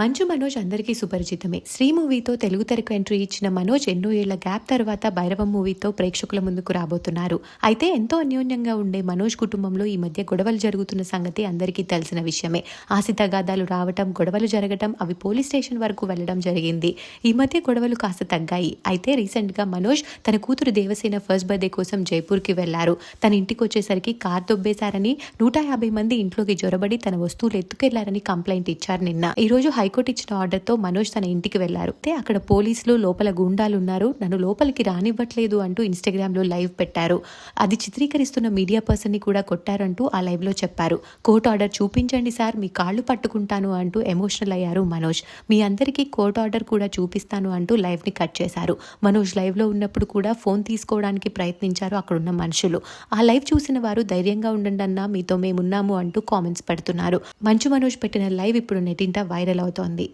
మంచు మనోజ్ అందరికీ సుపరిచితమే. శ్రీ మూవీతో తెలుగు తెరకు ఎంట్రీ ఇచ్చిన మనోజ్ ఎన్నో ఏళ్ళ గ్యాప్ తర్వాత భైరవం మూవీతో ప్రేక్షకుల ముందుకు రాబోతున్నారు. అయితే ఎంతో అన్యోన్యంగా ఉండే మనోజ్ కుటుంబంలో ఈ మధ్య గొడవలు జరుగుతున్న సంగతి అందరికీ తెలిసిన విషయమే. ఆస్తి రావటం గొడవలు జరగటం అవి పోలీస్ స్టేషన్ వరకు వెళ్ళడం జరిగింది. ఈ మధ్య గొడవలు కాస్త తగ్గాయి. అయితే రీసెంట్గా మనోజ్ తన కూతురు దేవసేన ఫస్ట్ బర్త్డే కోసం జైపూర్కి వెళ్ళారు. తన ఇంటికి వచ్చేసరికి కార్ దొబ్బేశారని నూట యాభై మంది ఇంట్లోకి జొరబడి తన వస్తువులు ఎత్తుకెళ్ళారని కంప్లైంట్ ఇచ్చారు నిన్న. ఈ రోజు హైకోర్టు ఇచ్చిన ఆర్డర్తో మనోజ్ తన ఇంటికి వెళ్ళారు అయితే అక్కడ పోలీసులు లోపల గూండాలు ఉన్నారు నన్ను లోపలికి రానివ్వట్లేదు అంటూ ఇన్స్టాగ్రామ్లో లైవ్ పెట్టారు. అది చిత్రీకరిస్తున్న మీడియా పర్సన్ని కూడా కొట్టారంటూ ఆ లైవ్లో చెప్పారు. కోర్టు ఆర్డర్ చూపించండి సార్ మీ కాళ్ళు పట్టుకుంటాను అంటూ ఎమోషనల్ అయ్యారు మనోజ్. మీ అందరికీ కోర్టు ఆర్డర్ కూడా చూపిస్తాను అంటూ లైవ్ని కట్ చేశారు. మనోజ్ లైవ్లో ఉన్నప్పుడు కూడా ఫోన్ తీసుకోవడానికి ప్రయత్నించారు అక్కడున్న మనుషులు. ఆ లైవ్ చూసిన వారు ధైర్యంగా ఉండండి అన్నా మీతో మేమున్నాము అంటూ కామెంట్స్ పెడుతున్నారు. మంచు మనోజ్ పెట్టిన లైవ్ ఇప్పుడు నెటింట వైరల్ అవుతుంది. జరుగుతోంది.